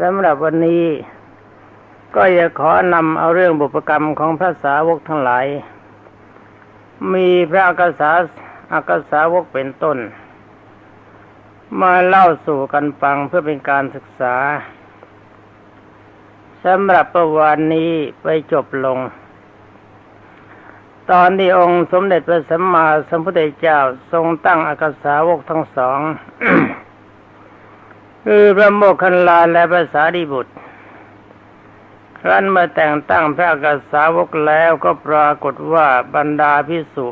สำหรับวันนี้ ก็จะขอนำเอาเรื่องบุพกรรมของพระสาวกทั้งหลาย มีพระอากษาอากษาวกเป็นต้น มาเล่าสู่กันฟังเพื่อเป็นการศึกษาสำหรับประวันนี้ไปจบลง ตอนที่องค์สมเด็จพระสัมมาสัมพุทธเจ้าทรงตั้งอากษาวกทั้งสอง คือพระโมคคัลลาและพระสารีบุตรครั้นมาแต่งตั้งพระอากษาวกแล้วก็ปรากฏว่าบรรดาพิสุ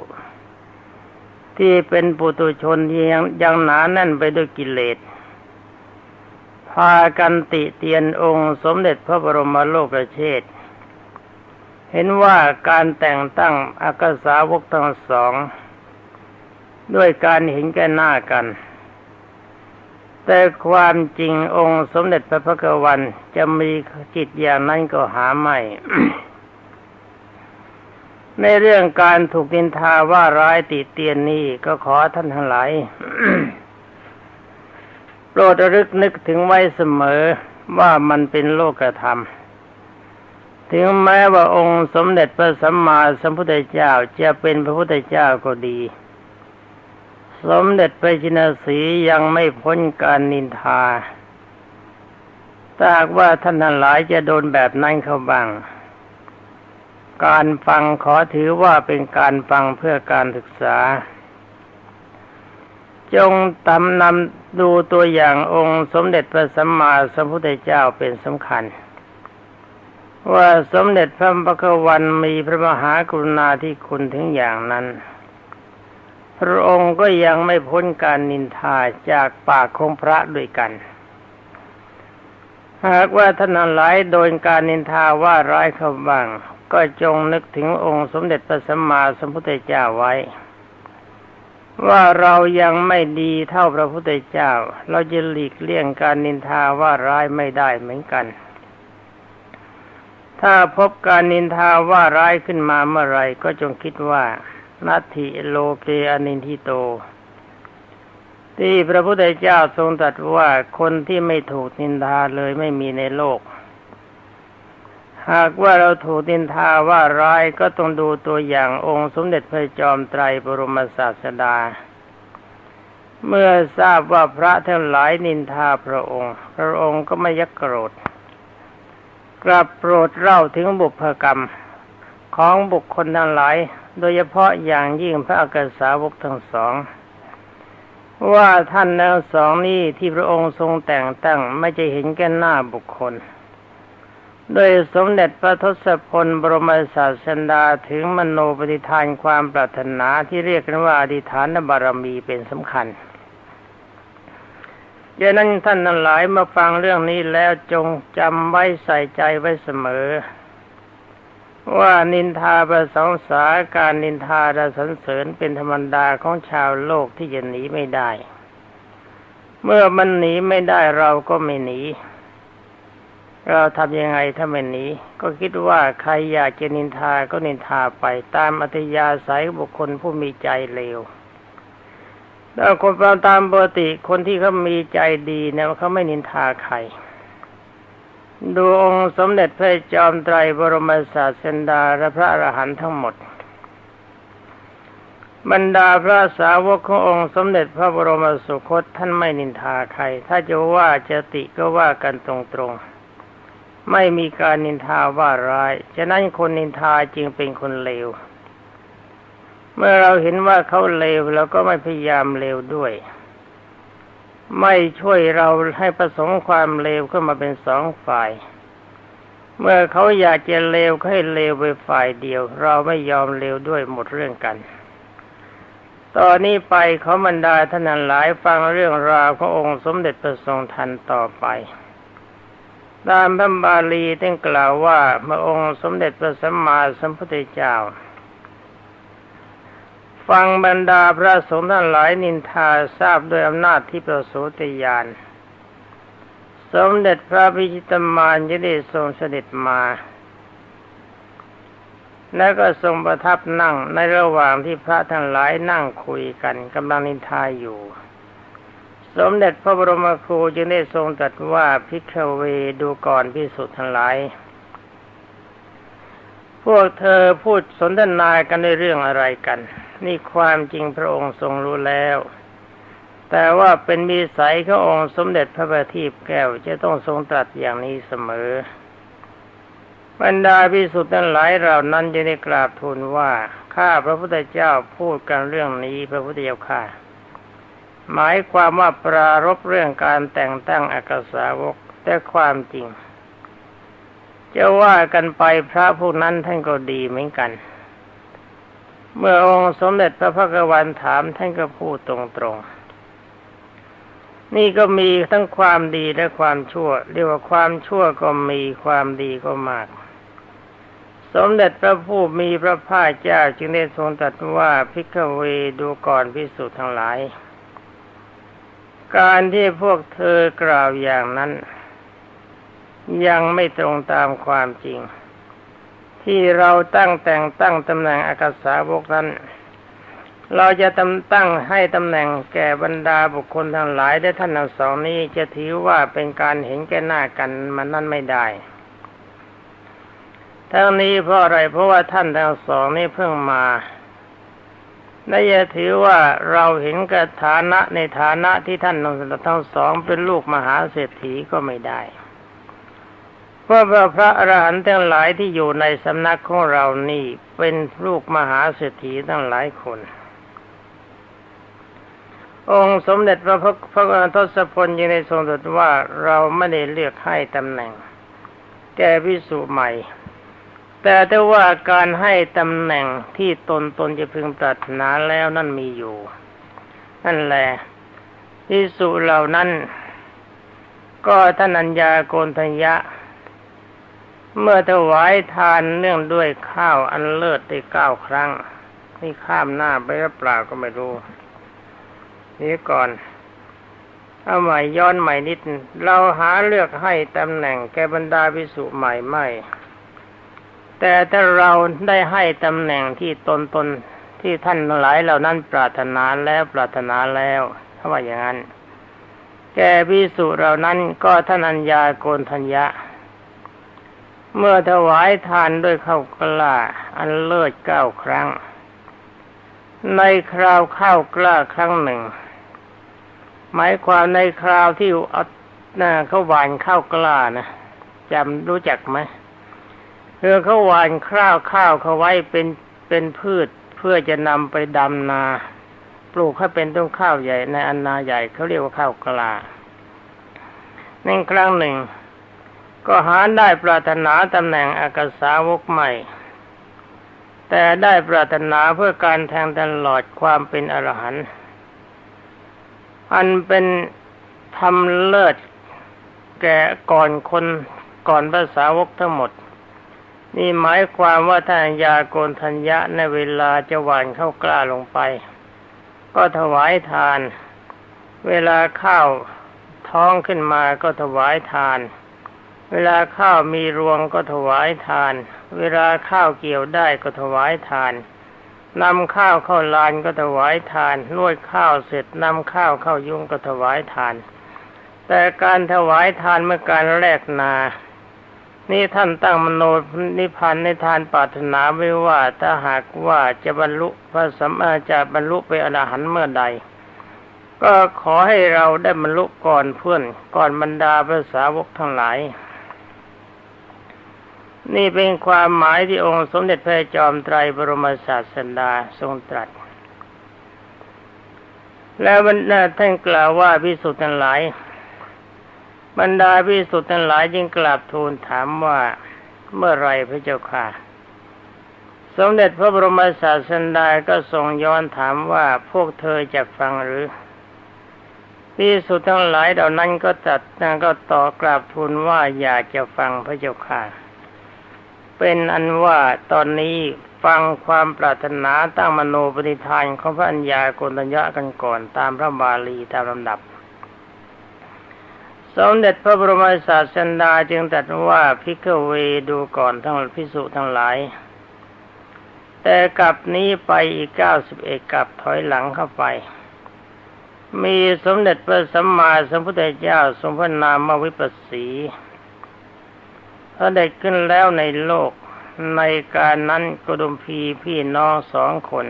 ที่เป็นปุตุชนยังยังหนาแน่นไปด้วยกิเลส พากันติเตียนองค์สมเด็จพระบรมโลกเชษเห็นว่าการแต่งตั้งอากษาวกทั้งสอง ด้วยการเห็นแก่หน้ากัน แต่ความจริงองค์สมเด็จพระพักวันจะมีจิตอย่างนั้นก็หาไม่ ในเรื่องการถูกนินทาว่าร้ายติเตียนนี้ก็ขอท่านทั้งหลายโปรดรึกนึกถึงไว้เสมอว่ามันเป็นโลกธรรม ถึงแม้ว่าองค์สมเด็จพระสัมมาสัมพุทธเจ้าจะเป็นพระพุทธเจ้าก็ดี สมเด็จพระจินสียังไม่พ้นการนินทาถ้าหากว่าท่านทั้งหลายจะโดนแบบนั้นเขาบ้าง การฟังขอถือว่าเป็นการฟังเพื่อการศึกษา จงตำนำดูตัวอย่างองค์สมเด็จพระสัมมาสัมพุทธเจ้าเป็นสำคัญ ว่าสมเด็จพระบัควันมีพระมหากรุณาธิคุณถึงอย่างนั้น พระองค์ก็ยังไม่พ้นการนินทาจากปากของพระด้วยกัน หากว่าท่านหลายโดนการนินทาว่าร้ายเขาบ้าง ก็จงนึกถึงองค์สมเด็จพระสัมมาสัมพุทธเจ้าไว้ ว่าเรายังไม่ดีเท่าพระพุทธเจ้า เราจะหลีกเลี่ยงการนินทาว่าร้ายไม่ได้เหมือนกันถ้าพบการนินทาว่าร้ายขึ้นมาเมื่อไรก็จงคิดว่า นัตถิโลเกอนินทิโต ที่พระพุทธเจ้าทรงตรัสว่าคนที่ไม่ถูกนินทาเลยไม่มีในโลก หากว่าเราถูกนินทาว่าร้ายก็ต้องดูตัวอย่างองค์สมเด็จพระจอมไตรบรมศาสดา เมื่อทราบว่าพระทั้งหลายนินทาพระองค์ พระองค์ก็ไม่ยักโกรธ กลับโปรดเล่าถึงบุพกรรมของบุคคลทั้งหลาย โดยเฉพาะอย่างยิ่งพระอักษสาวกทั้งสอง ว่าท่านทั้งสองนี้ที่พระองค์ทรงแต่งตั้งไม่จะเห็นแก่หน้าบุคคล โดยสมเด็จพระทศพลบรมศาสดาถึงมโนปฏิทานความปรารถนาที่เรียกกันว่าอธิฐานบารมีเป็นสำคัญดังนั้นท่านทั้งหลายมาฟังเรื่องนี้แล้วจงจำไว้ใส่ใจไว้เสมอ ว่านินทาประสงสาการนินทาและสรรเสริญเป็นธรรมดาของชาวโลกที่จะหนีไม่ได้ เมื่อมันหนีไม่ได้เราก็ไม่หนี เราทำยังไงถ้าไม่หนีก็คิดว่าใครอยากจะนินทาก็นินทาไปตามอัธยาศัยบุคคลผู้มีใจเลวแล้วคนตามปกติคนที่เขามีใจดีเนี่ยเขาไม่นินทาใคร ดูองค์สมเด็จพระจอมไตรบรมศาสดาและพระอรหันต์ทั้งหมด บรรดาพระสาวกขององค์สมเด็จพระบรมสุคตท่านไม่นินทาใคร ถ้าจะว่าจะติก็ว่ากันตรงๆ ไม่มีการนินทาว่าร้าย ฉะนั้นคนนินทาจึงเป็นคนเลว เมื่อเราเห็นว่าเขาเลวเราก็ไม่พยายามเลวด้วย ไม่ช่วยเราให้ประสงค์ความเลวขึ้นมาเป็นสองฝ่าย เมื่อเขาอยากจะเลวให้เลวไปฝ่ายเดียว เราไม่ยอมเลวด้วยหมดเรื่องกันตอนนี้ไปเขาบรรดาท่านหลายฟังเรื่องราวขององค์สมเด็จพระทรงทันต่อไปตามพระบาลีท่านกล่าวว่าเมื่อองค์สมเด็จพระสัมมาสัมพุทธเจ้า ฟังบรรดาพระสงฆ์ทั้งหลายนินทาทราบโดยอำนาจที่ประโสตญาณสมเด็จพระพิชิตมารจะได้ทรงเสด็จมา แล้วก็ทรงประทับนั่งในระหว่างที่พระทั้งหลายนั่งคุยกันกำลังนินทาอยู่สสมเด็จพระบรมครูจึงได้ทรงตรัสว่าพิกเวดูก่อนพิสุทธิ์ทั้งหลาย พวกเธอพูดสนทนากันในเรื่องอะไรกัน นี่ความจริงพระองค์ทรงรู้แล้ว แต่ว่าเป็นมีสายขององค์สมเด็จพระบัณฑิตแก้วจะต้องทรงตรัสอย่างนี้เสมอ บรรดาพิสุทธิ์ทั้งหลายเหล่านั้นจะได้กราบทูลว่าข้าพระพุทธเจ้าพูดกันเรื่องนี้พระพุทธเจ้าข้าหมายความว่าปรารบเรื่องการแต่งตั้งอักษาวกแต่ความจริง จะว่ากันไปพระพวกนั้นท่านก็ดีเหมือนกัน เมื่อองค์สมเด็จพระพักวันถามท่านก็พูดตรงๆ นี่ก็มีทั้งความดีและความชั่ว เรียกว่าความชั่วก็มีความดีก็มาก สมเด็จพระผู้มีพระภาคเจ้าจึงได้ทรงตรัสว่าพิกเวดูก่อนพิสุทธ์ทั้งหลาย การที่พวกเธอกล่าวอย่างนั้น ยังไม่ตรงตามความจริง ที่เราตั้งแต่งตั้งตำแหน่งอากาสาวกนั้น เราจะตำตั้งให้ตำแหน่งแก่บรรดาบุคคลทั้งหลายได้ท่านทั้งสองนี้จะถือว่าเป็นการเห็นแก่หน้ากันมันนั่นไม่ได้ทั้งนี้เพราะอะไรเพราะว่าท่านทั้งสองนี้เพิ่งมาและอย่าถือว่าเราเห็นกับฐานะในฐานะที่ท่านทั้งสองเป็นลูกมหาเศรษฐีก็ไม่ได้ ว่าพระอรหันต์ทั้งหลายที่อยู่ในสำนักของเรานี่เป็นลูกมหาเศรษฐีทั้งหลายคน องค์สมเด็จพระพระทศพลยังได้ทรงตรัสว่าเราไม่ได้เลือกให้ตำแหน่ง แก่พิสุใหม่ แต่ถ้าว่าการให้ตำแหน่งที่ตนตนจะพึงปรารถนาแล้วนั่นมีอยู่ นั่นแหละที่สุเหล่านั้น ก็ท่านัญญาโกนทัญญะ เมื่อถวายทานเนื่องด้วยข้าวอันเลิศได้เก้าครั้ง นี่ข้ามหน้าไปหรือเปล่าก็ไม่รู้ นี้ก่อนเอาใหม่ย้อนใหม่นิด เราหาเลือกให้ตำแหน่งแกบรรดาพิสุใหม่ไม่ แต่ถ้าเราได้ให้ตำแหน่งที่ตนตนที่ท่านหลายเหล่านั้นปรารถนาแล้วปรารถนาแล้วถ้าว่าอย่างนั้น แกพิสุเหล่านั้นก็ท่านัญญาโกนทัญญะ เมื่อถวายทานด้วยข้าวกล้า อันเลิศเก้าครั้ง ในคราวข้าวกล้าครั้งหนึ่ง หมายความในคราวที่เอาเขาหวานข้าวกล้านะจำรู้จักไหมคือเขาหวานข้าวข้าวเขาไว้เป็นเป็นพืชเพื่อจะนำไปดำนา ปลูกให้เป็นต้นข้าวใหญ่ในอันนาใหญ่เขาเรียกว่าข้าวกล้าในครั้งหนึ่ง ก็หาได้ปรารถนาตำแหน่งอากาสาวกใหม่ แต่ได้ปรารถนาเพื่อการแทงตลอดความเป็นอรหันต์อันเป็นทำเลิศแก่ก่อนคนก่อนภาษาวกทั้งหมด นี่หมายความว่าท่านยาโกนทัญญะในเวลาจะหวานเข้ากล้าลงไป ก็ถวายทาน เวลาข้าวท้องขึ้นมาก็ถวายทาน เวลาข้าวมีรวงก็ถวายทาน เวลาข้าวเกี่ยวได้ก็ถวายทานนำข้าวเข้าลานก็ถวายทานนวดข้าวเสร็จนำข้าวเข้ายุงก็ถวายทาน แต่การถวายทานเมื่อการแลกนา นี่ท่านตั้งมโนนิพานในทานปรารถนาไว้ว่าถ้าหากว่าจะบรรลุพระสัมมาจะบรรลุไปอรหันต์เมื่อใด ก็ขอให้เราได้บรรลุก่อนเพื่อนก่อนบรรดาพระสาวกทั้งหลาย นี่เป็นความหมายที่องค์สมเด็จพระจอมไตรบรมศาสดาทรงตรัส แล้วบรรดาท่านกล่าวว่าพิสุทธิ์ทั้งหลาย บรรดาพิสุทธิ์ทั้งหลายจึงกราบทูลถามว่าเมื่อไรพระเจ้าค่ะ สมเด็จพระบรมศาสดาก็ทรงย้อนถามว่าพวกเธอจะฟังหรือพิสุทธิ์ทั้งหลายเหล่านั้นก็ตัดนางก็ต่อกราบทูลว่าอยากจะฟังพระเจ้าค่ะ เป็นอันว่าตอนนี้ฟังความปรารถนาตั้งมโนปณิธานของพระัญญาโกณยะกันก่อนตามพระบาลีตามลำดับ สมเด็จพระบรมศาสดาจึงตรัสว่าพิกเวดูก่อนทั้งพิสุทั้งหลาย แต่กลับนี้ไปอีกเก้าสิบเอกกลับถอยหลังเข้าไป มีสมเด็จพระสัมมาสัมพุทธเจ้าทรงพระนามวิปัสสี พระเด็จขึ้นแล้วในโลกในการนั้นกดุมพีพี่น้องสองคน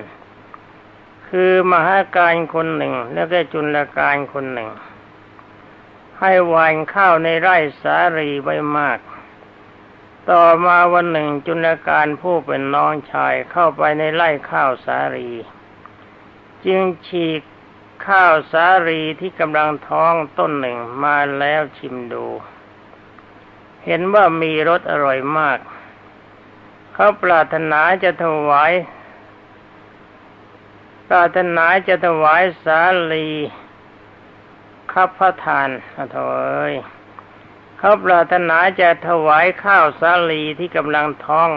คือมหาการคนหนึ่ง แล้วก็จุลการคนหนึ่ง ให้หวานข้าวในไร่สารีไว้มาก ต่อมาวันหนึ่งจุลการผู้เป็นน้องชายเข้าไปในไร่ข้าวสารี จึงฉีกข้าวสารีที่กำลังท้องต้นหนึ่งมาแล้วชิมดู เห็นว่ามีรสอร่อยมาก เขาปรารถนาจะถวาย ปรารถนาจะถวายสาลีข้าพระทานเถอยเขาปรารถนาจะถวายข้าวสาลีที่กำลังท้อง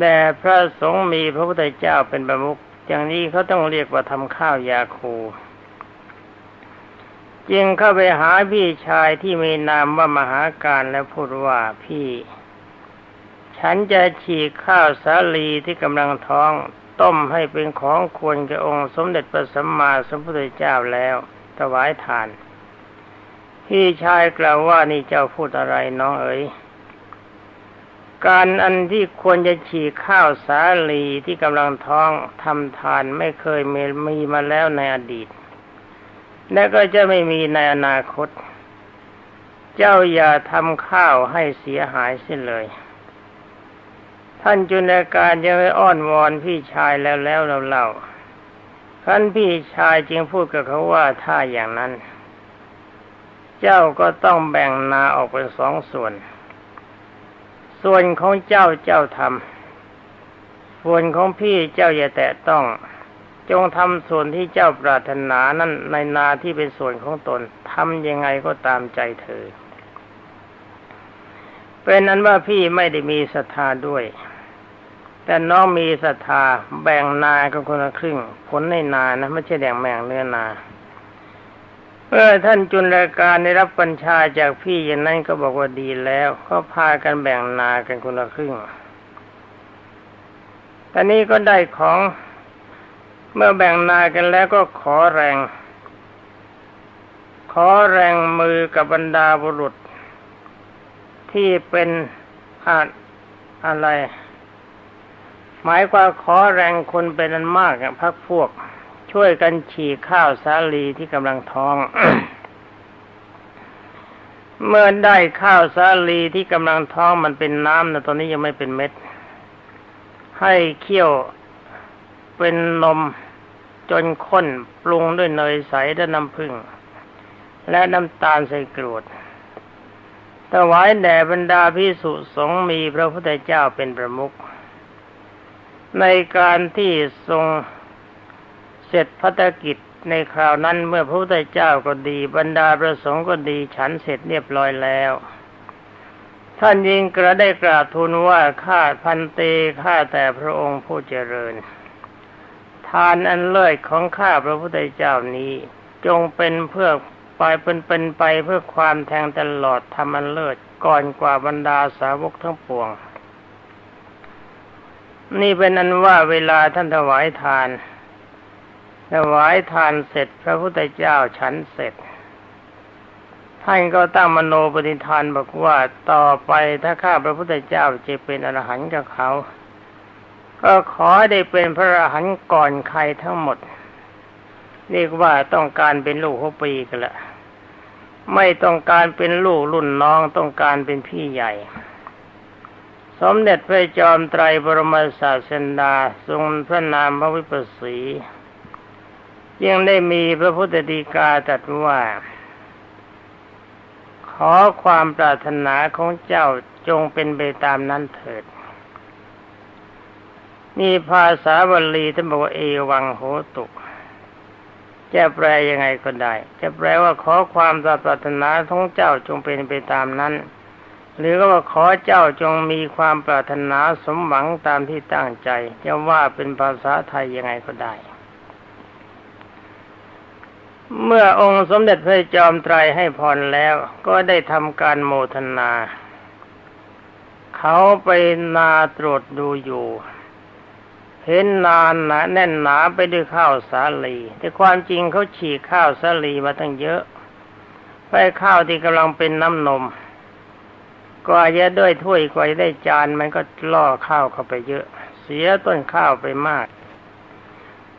แด่พระสงฆ์มีพระพุทธเจ้าเป็นประมุขอย่างนี้เขาต้องเรียกว่าทำข้าวยาคู จึงเข้าไปหาพี่ชายที่มีนามว่ามหาการแล้วพูดว่าพี่ ฉันจะฉีกข้าวสาลีที่กำลังท้องต้มให้เป็นของควรแก่องค์สมเด็จพระสัมมาสัมพุทธเจ้าแล้วถวายทาน พี่ชายกล่าวว่านี่เจ้าพูดอะไรน้องเอ๋ยการอันที่ควรจะฉีกข้าวสาลีที่กำลังท้องทำทานไม่เคยมีมีมาแล้วในอดีต และก็จะไม่มีในอนาคต เจ้าอย่าทำข้าวให้เสียหายเสียเลย ท่านจุนการยังไม่อ้อนวอนพี่ชายแล้วแล้วเราเล่าท่านพี่ชายจึงพูดกับเขาว่าถ้าอย่างนั้น เจ้าก็ต้องแบ่งนาออกเป็นสองส่วน ส่วนของเจ้าเจ้าทำส่วนของพี่เจ้าอย่าแตะต้อง จงทำส่วนที่เจ้าปรารถนานั้นในนาที่เป็นส่วนของตนทำยังไงก็ตามใจเธอ เป็นนั้นว่าพี่ไม่ได้มีศรัทธาด้วย แต่น้องมีศรัทธาแบ่งนากันคนละครึ่ง ผลในนานะไม่ใช่แบ่งแบ่งเนื้อนาเมื่อท่านจุลการได้รับบัญชาจากพี่อย่างนั้นก็บอกว่าดีแล้วก็พากันแบ่งนากันคนละครึ่งตอนนี้ก็ได้ของ เมื่อแบ่งนากันแล้วก็ขอแรง ขอแรงมือกับบรรดาบุรุษ ที่เป็นอาอะไร หมายความขอแรงคนเป็นอันมากพักพวก ช่วยกันฉีกข้าวสาลีที่กำลังท้อง เมื่อได้ข้าวสาลีที่กำลังท้องมันเป็นน้ำนะตอนนี้ยังไม่เป็นเม็ด ให้เคี่ยวเป็นนม จนข้นปรุงด้วยเนยใสและน้ำผึ้งและน้ำตาลใส่กรวดถวายแด่บรรดาพิสุสงฆ์มีพระพุทธเจ้าเป็นประมุขในการที่ทรงเสร็จพัฒกิจในคราวนั้นเมื่อพระพุทธเจ้าก็ดี บรรดาประสงค์ก็ดีฉันเสร็จเรียบร้อยแล้ว ท่านยิงกระได้กราบทูลว่าข้าพันเตข้าแต่พระองค์ผู้เจริญานอันเลิศของข้าพระพุทธเจ้านี้ จงเป็นเพื่อไปเป็นเป็นไปเพื่อความแทงตลอดทำอันเลิศก่อนกว่าบรรดาสาวกทั้งปวง นี่เป็นอันว่าเวลาท่านถวายทานถวายทานเสร็จพระพุทธเจ้าฉันเสร็จ ท่านก็ตั้งมโนปฏิทานบอกว่าต่อไปถ้าข้าพระพุทธเจ้าจะเป็นอรหันต์กับเขา ก็ขอได้เป็นพระอรหันต์ก่อนใครทั้งหมด เรียกว่าต้องการเป็นลูกหัวปีกันละไม่ต้องการเป็นลูกรุ่นน้องต้องการเป็นพี่ใหญ่ สมเด็จพระจอมไตรบรมศาสดาทรงพระนามพระวิปัสสียังได้มีพระพุทธดีกาตรัสว่า ขอความปรารถนาของเจ้าจงเป็นไปตามนั้นเถิด นี่ภาษาบาลีท่านบอกว่าเอวังโหตุจะแปลยังไงก็ได้ จะแปลว่าขอความปรารถนาของเจ้าจงเป็นไปตามนั้น หรือก็ว่าขอเจ้าจงมีความปรารถนาสมหวังตามที่ตั้งใจ จะว่าเป็นภาษาไทยยังไงก็ได้ เมื่อองค์สมเด็จพระจอมไตรให้พรแล้ว ก็ได้ทำการโมทนา เขาไปนาตรวจดูอยู่ เห็นนานหนาแน่นหนาไปด้วยข้าวสาลี แต่ความจริงเขาฉีกข้าวสาลีมาตั้งเยอะไปข้าวที่กำลังเป็นน้ำนมกว่าจะด้วยถ้วยกว่าจะได้จานมันก็ล่อข้าวเข้าไปเยอะ เสียต้นข้าวไปมาก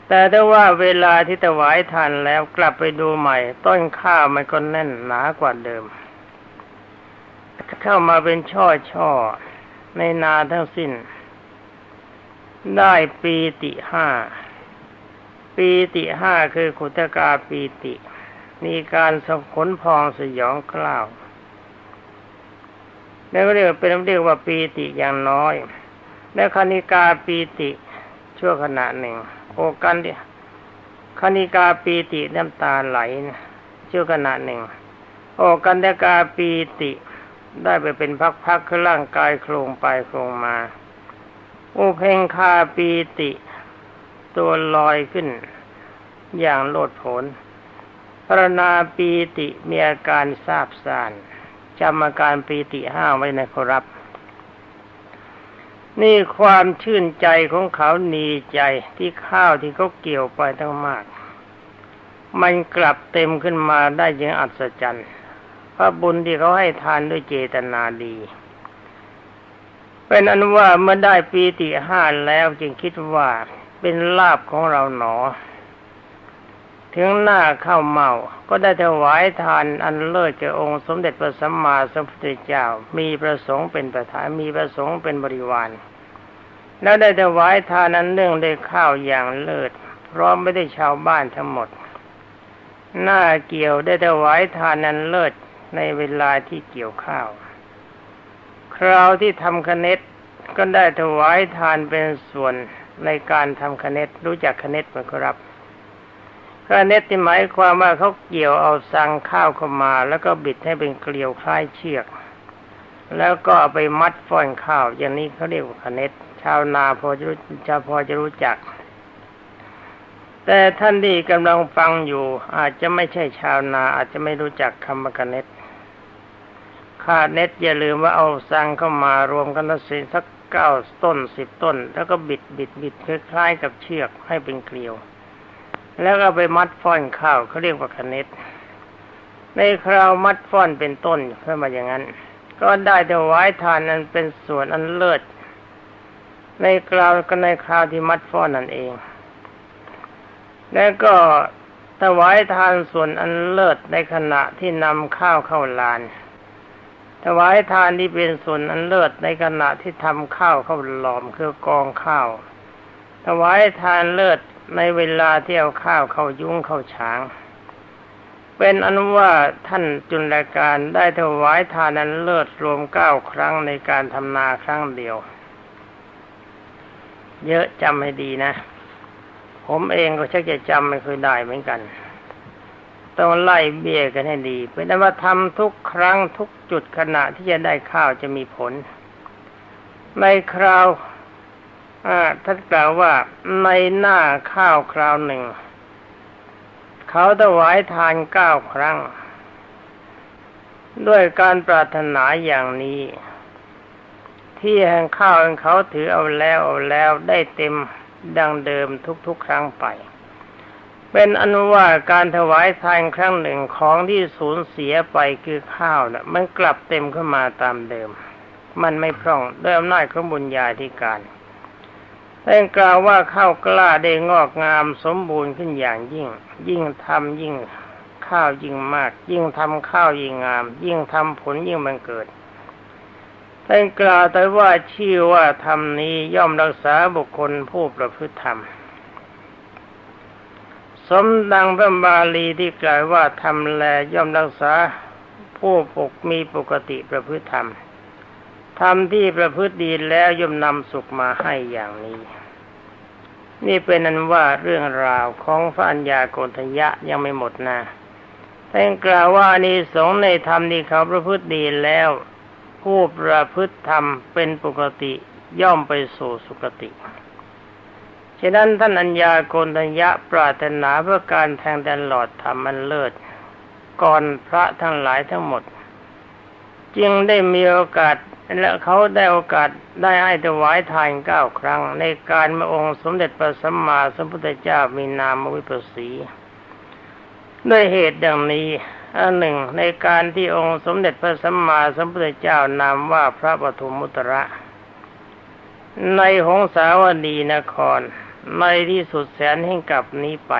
แต่ถ้าว่าเวลาที่ถวายทานแล้วกลับไปดูใหม่ ต้นข้าวมันก็แน่นหนากว่าเดิม เข้ามาเป็นช่อช่อในนาทั้งสิ้น ได้ปีติห้า ปีติห้าคือขุตกาปีติ มีการสขนพองสยองกล้าวแล้วก็เรียกเป็นเรียกว่าปีติอย่างน้อย และคณิกาปีติชั่วขณะหนึ่ง โอกันดิคณิกาปีติน้ำตาไหลชั่วขณะหนึ่ง โอกันเดกาปีติได้ไปเป็นพักๆคือร่างกายโครงไปโครงมา อุเพงคาปีติ ตัวลอยขึ้น อย่างโลดโผนพรณาปีติมีอาการทราบซ่านจำอาการปีติห้าไว้นะครับ นี่ความชื่นใจของเขานีใจที่ข้าวที่เขาเกี่ยวไปทั้งมาก มันกลับเต็มขึ้นมาได้ยังอัศจรรย์พระบุญที่เขาให้ทานด้วยเจตนาดี เป็นอันว่าเมื่อได้ปีติห้าแล้วจึงคิดว่าเป็นลาบของเราหนอ ถึงหน้าเข้าเมา ก็ได้ถวายทานอันเลิศแก่องค์สมเด็จพระสัมมาสัมพุทธเจ้า มีประสงค์เป็นประธานมีประสงค์เป็นบริวาร แล้วได้ถวายทานอันเนื่องได้ข้าวอย่างเลิศพร้อมไม่ได้ชาวบ้านทั้งหมด หน้าเกี่ยวได้ถวายทานอันเลิศในเวลาที่เกี่ยวข้าว คราวที่ทำคเนตก็ได้ถวายทานเป็นส่วนในการทำคเนตรู้จักคเนตไหมครับคเนตที่หมายความว่าเขาเกี่ยวเอาสังข้าวเข้ามา แล้วก็บิดให้เป็นเกลียวคล้ายเชือก แล้วก็ไปมัดฟ้อนข้าว อย่างนี้เขาเรียกว่าคเนตชาวนาพอจะรู้ชาวพอจะรู้จัก แต่ท่านที่กำลังฟังอยู่ อาจจะไม่ใช่ชาวนาอาจจะไม่รู้จักคำว่าคเนต ค่าเน็ตอย่าลืมว่าเอาสังเข้ามารวมกันแล้วสิสักเก้าต้นสิบต้น แล้วก็บิดบิดบิดคล้ายๆกับเชือกให้เป็นเกลียว แล้วก็ไปมัดฟ้อนข้าวเขาเรียกว่าคเนตในคราวมัดฟ้อนเป็นต้นเพื่อมาอย่างนั้น ก็ได้ถวายทานนั้นเป็นส่วนอันเลิศในคราวก็ในคราวที่มัดฟ้อนนั่นเอง แล้วก็ถวายทานส่วนอันเลิศในขณะที่นำข้าวเข้าลาน วายทานที่เป็นส่วนอันเลิศในขณะที่ทำข้าวเข้าหลอมคือกองข้าวถวายทานเลิศในเวลาที่เอาข้าวเข้ายุ้งเข้าฉาง เป็นอนุว่าท่านจุลการได้ถวายทานอันเลิศรวมเก้าครั้งในการทำนาครั้งเดียว เยอะจำให้ดีนะ ผมเองก็ชักจะจำไม่เคยได้เหมือนกัน ต้องไล่เบี้ยกันให้ดีเป็นว่าทำทุกครั้งทุกจุดขณะที่จะได้ข้าวจะมีผล ในคราวท่านกล่าวว่าในหน้าข้าวคราวหนึ่ง เขาถวายทานเก้าครั้ง ด้วยการปรารถนาอย่างนี้ ที่แห่งข้าวของเขาถือเอาแล้วเอาแล้วได้เต็มดังเดิมทุกๆครั้งไป เป็นอนุว่าการถวายทานครั้งหนึ่งของที่สูญเสียไปคือข้าวนะ่ะ มันกลับเต็มขึ้นมาตามเดิม มันไม่พร่องด้วยอำนาจของบุญญาธิการแต่กล่าวว่าข้าวกล้าได้งอกงามสมบูรณ์ขึ้นอย่างยิ่ง ยิ่งทำยิ่งข้าวยิ่งมาก ยิ่งทำข้าวยิ่งงาม ยิ่งทำผลยิ่งมันเกิดแต่กล่าวแต่ว่าชื่อว่าธรรมนี้ย่อมรักษาบุคคลผู้ประพฤติธรรม สมดังพระบาลีที่กล่าวว่าทำแลย่อมรักษาผู้ปกมีปกติประพฤติธรรมทำที่ประพฤติดีแล้วย่อมนำสุขมาให้อย่างนี้ นี่เป็นนั้นว่าเรื่องราวของพระัญญาโกณทยะยังไม่หมดนะท่านกล่าวว่านี้สงในธรรมที่เขาประพฤติดีแล้ว ผู้ประพฤติธรรมเป็นปกติย่อมไปสู่สุคติ ฉะนั้นท่านอัญญาโกณัญญะปรารถนาเพื่อการแทงแดนหลอดธรรมมันเลิศก่อนพระทั้งหลายทั้งหมด จึงได้มีโอกาสและเขาได้โอกาสได้ให้ถวายทานเก้าครั้ง ในการมาองค์สมเด็จพระสัมมาสัมพุทธเจ้ามีนามวิปัสสีด้วยเหตุดังนี้อันหนึ่งในการที่องค์สมเด็จพระสัมมาสัมพุทธเจ้านามว่าพระปฐุมมุตระ ในหงสาวดีนคร ในที่สุดแสนแห่งกับนี้ไป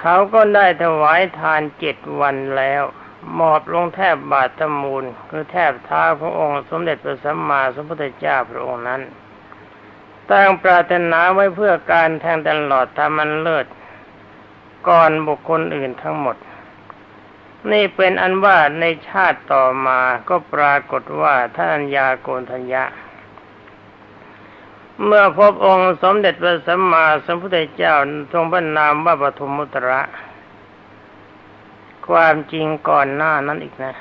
เขาก็ได้ถวายทานเจ็ดวันแล้ว หมอบลงแทบบาทธมูล คือแทบท้าขององค์สมเด็จพระสัมมาสัมพุทธเจ้าพระองค์นั้นตั้งปรารถนาไว้เพื่อการแทงตลอดธรรมันเลิศก่อนบุคคลอื่นทั้งหมด นี่เป็นอันว่าในชาติต่อมาก็ปรากฏว่าท่านญาโกนทัญญะ เมื่อพบองค์สมเด็จพระสัมมาสัมพุทธเจ้าทรงพระนามว่าปฐมมุตระ ความจริงก่อนหน้านั้นอีกนะ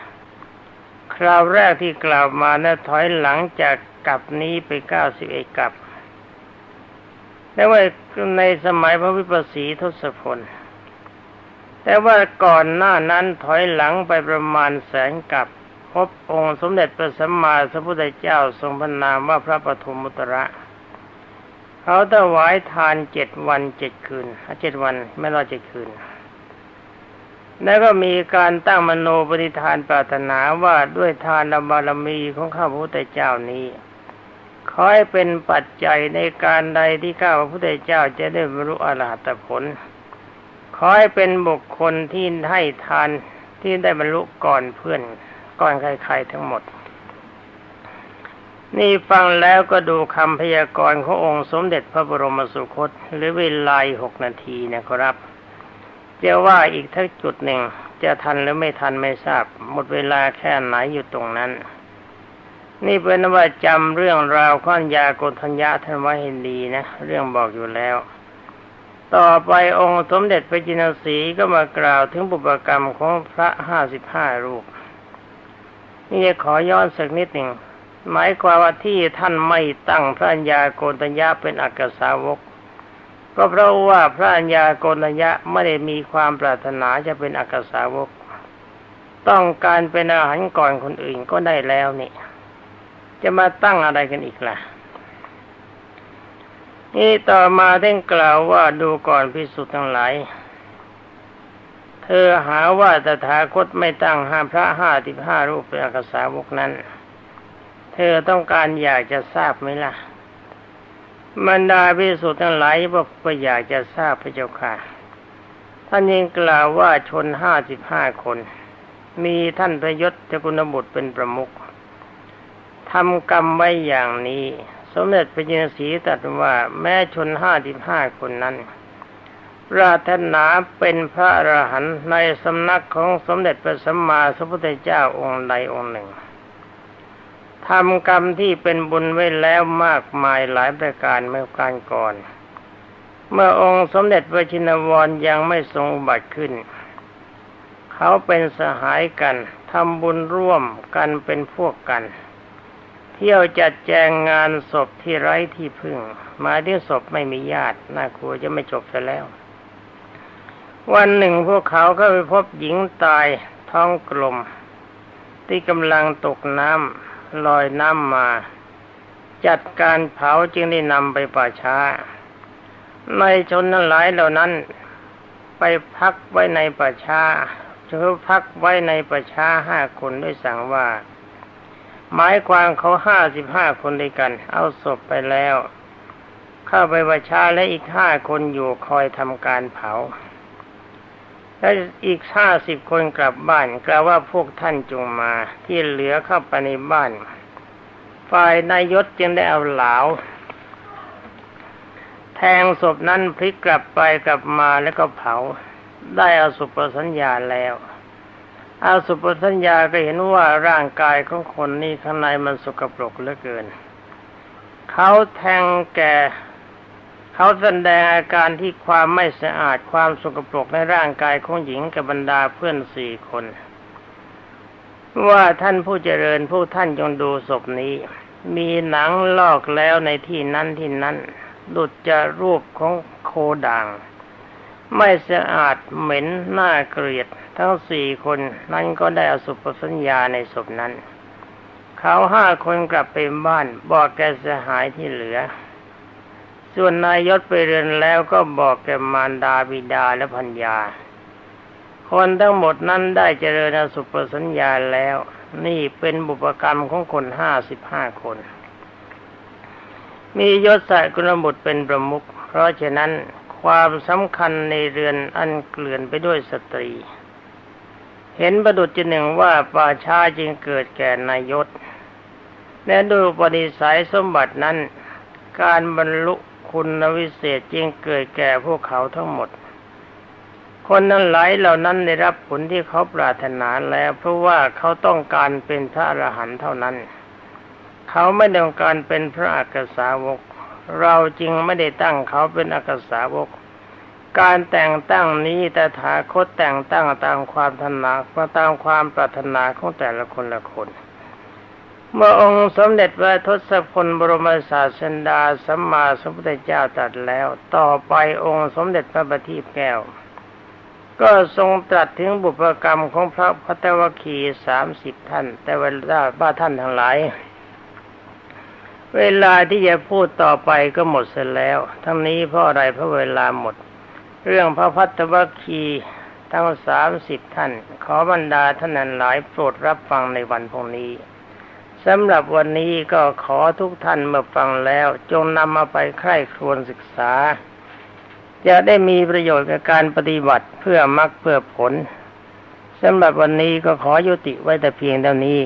คราวแรกที่กล่าวมานะถอยหลังจากกลับนี้ไปเก้าสิบเอ็ดกลับแต่ว่าในสมัยพระวิปัสสีทศพล แต่ว่าก่อนหน้านั้นถอยหลังไปประมาณแสนกับ พบองค์สมเด็จพระสัมมาสัมพุทธเจ้าทรงพระนามว่าพระปฐมมุตระ เขาถวายทานเจ็ดวันเจ็ดคืนเจ็ดวันไม่รอเจ็ดคืน แล้วก็มีการตั้งมโนปฏิทานปรารถนาว่าด้วยทานบารมีของข้าพระพุทธเจ้านี้ขอให้เป็นปัจจัยในการใดที่ข้าพระพุทธเจ้าจะได้บรรลุอรหัตผล ขอให้เป็นบุคคลที่ให้ทานที่ได้บรรลุก่อนเพื่อนก่อนใครๆทั้งหมด นี่ฟังแล้วก็ดูคำพยากรณ์ขององค์สมเด็จพระบรมสุคตหรือเวลาหกนาทีนะครับจะว่าอีกทักจุดหนึ่งจะทันหรือไม่ทันไม่ทราบ หมดเวลาแค่ไหนอยู่ตรงนั้น นี่เป็นว่าจำเรื่องราวข้อนยาโกธัญญาท่านไว้ให้ดีนะ เรื่องบอกอยู่แล้ว ต่อไปองค์สมเด็จพระจินสีก็มากล่าวถึงบุพกรรมของพระห้าสิบห้ารูป นี่จะขอย้อนสักนิดหนึ่ง หมายความว่าที่ท่านไม่ตั้งพระัญญาโกณตัญญาเป็นอักษาวก ก็เพราะว่าพระัญญาโกณตัญญาไม่ได้มีความปรารถนาจะเป็นอักษาวก ต้องการเป็นอาหารก่อนคนอื่นก็ได้แล้วนี่จะมาตั้งอะไรกันอีกล่ะนี่ต่อมาได้กล่าวว่าดูก่อนพิสุทธ์ทั้งหลาย เธอหาว่าตถาคตไม่ตั้งห้าพระห้าสิบห้ารูปเป็นอักษาวกนั้น เธอต้องการอยากจะทราบไหมล่ะบรรดาพิสุทธ์ทั้งหลายบอกว่าอยากจะทราบพระเจ้าค่ะ ท่านยังกล่าวว่าชนห้าสิบห้าคน มีท่านพระยศจกุณบุตรเป็นประมุขทำกรรมไว้อย่างนี้ สมเด็จพระจินสีตรัสว่าแม้ชนห้าสิบห้าคนนั้นปรารถนาเป็นพระอรหันต์ในสำนักของสมเด็จพระสัมมาสัมพุทธเจ้าองค์ใดองค์หนึ่ง ทำกรรมที่เป็นบุญไว้แล้วมากมายหลายประการเมื่อการก่อน เมื่อองค์สมเด็จพระชินวรยังไม่ทรงบัติขึ้น เขาเป็นสหายกันทำบุญร่วมกันเป็นพวกกัน เที่ยวจัดแจงงานศพที่ไร้ที่พึ่งมาที่ศพไม่มีญาติน่ากลัวจะไม่จบไปแล้ว วันหนึ่งพวกเขาก็ไปพบหญิงตายท้องกลม ที่กำลังตกน้ำ ลอยน้ำมา จัดการเผาจึงได้นำไปป่าช้า ในชนนั้นหลายเหล่านั้น ไปพักไว้ในป่าช้าเธอพักไว้ในป่าช้าห้าคนด้วยสั่งว่า หมายความเขาห้าสิบห้าคนด้วยกัน เอาศพไปแล้ว เข้าไปประชาและอีกห้าคนอยู่คอยทำการเผา และอีกห้าสิบคนกลับบ้านกล่าวว่าพวกท่านจงมาที่เหลือเข้าไปในบ้าน ฝ่ายนายยศจึงได้เอาเหลาแทงศพนั้นพลิกกลับไปกลับมาแล้วก็เผา ได้อาสุปสัญญาแล้วอาสุปสัญญาก็เห็นว่าร่างกายของคนนี้ข้างในมันสกปรกเหลือเกิน เขาแทงแก่ เขาแสดงอาการที่ความไม่สะอาดความสกปรกในร่างกายของหญิงกับบรรดาเพื่อนสี่คน ว่าท่านผู้เจริญผู้ท่านจงดูศพนี้ มีหนังลอกแล้วในที่นั้นที่นั้นดุดจะรูปของโคด่าง ไม่สะอาดเหม็นน่าเกลียด ทั้งสี่คนนั้นก็ได้อสุปสัญญาในศพนั้น เขาห้าคนกลับไปบ้านบอกแกสหายที่เหลือ ส่วนนายยศไปเรือนแล้วก็บอกแกมารดาบิดาและพัญญา คนทั้งหมดนั้นได้เจริญอสุปสัญญาแล้ว นี่เป็นบุปกรรมของคนห้าสิบห้าคน มียศใส่กุลบุตรเป็นประมุข เพราะฉะนั้นความสำคัญในเรือนอันเกลื่อนไปด้วยสตรี เห็นประดุจหนึ่งว่าป่าชาจึงเกิดแก่นายศและดูปณิสัยสมบัตินั้น การบรรลุ คุณวิเศษจึงเกิดแก่พวกเขาทั้งหมด คนนั้นหลายเหล่านั้นได้รับผลที่เขาปรารถนาแล้ว เพราะว่าเขาต้องการเป็นพระอรหันต์เท่านั้น เขาไม่ต้องการเป็นพระอักษาวก เราจึงไม่ได้ตั้งเขาเป็นอักษาวก การแต่งตั้งนี้แต่ถาคตแต่งตั้งตามความถนัดตามความปรารถนาของแต่ละคนละคน เมื่อองค์สมเด็จพระทศพลบรมศาสดาสัมมาสัมพุทธเจ้าตรัสแล้ว ต่อไปองค์สมเด็จพระบัณฑิตแก้ว ก็ทรงตรัสถึงบุพกรรมของพระพัตวคีสามสิบท่าน แต่เวลาบ้าท่านทั้งหลาย เวลาที่จะพูดต่อไปก็หมดเสียแล้ว ทั้งนี้เพราะอะไรเพราะเวลาหมด เรื่องพระพัตวคีทั้งสามสิบท่าน ขอบรรดาท่านนั้นหลายโปรดรับฟังในวันพรุ่งนี้ สำหรับวันนี้ก็ขอทุกท่านเมื่อฟังแล้ว จงนำมาไปใคร่ครวญศึกษา จะได้มีประโยชน์กับการปฏิบัติเพื่อมรรคเพื่อผลสำหรับวันนี้ก็ขอยุติไว้แต่เพียงเท่านี้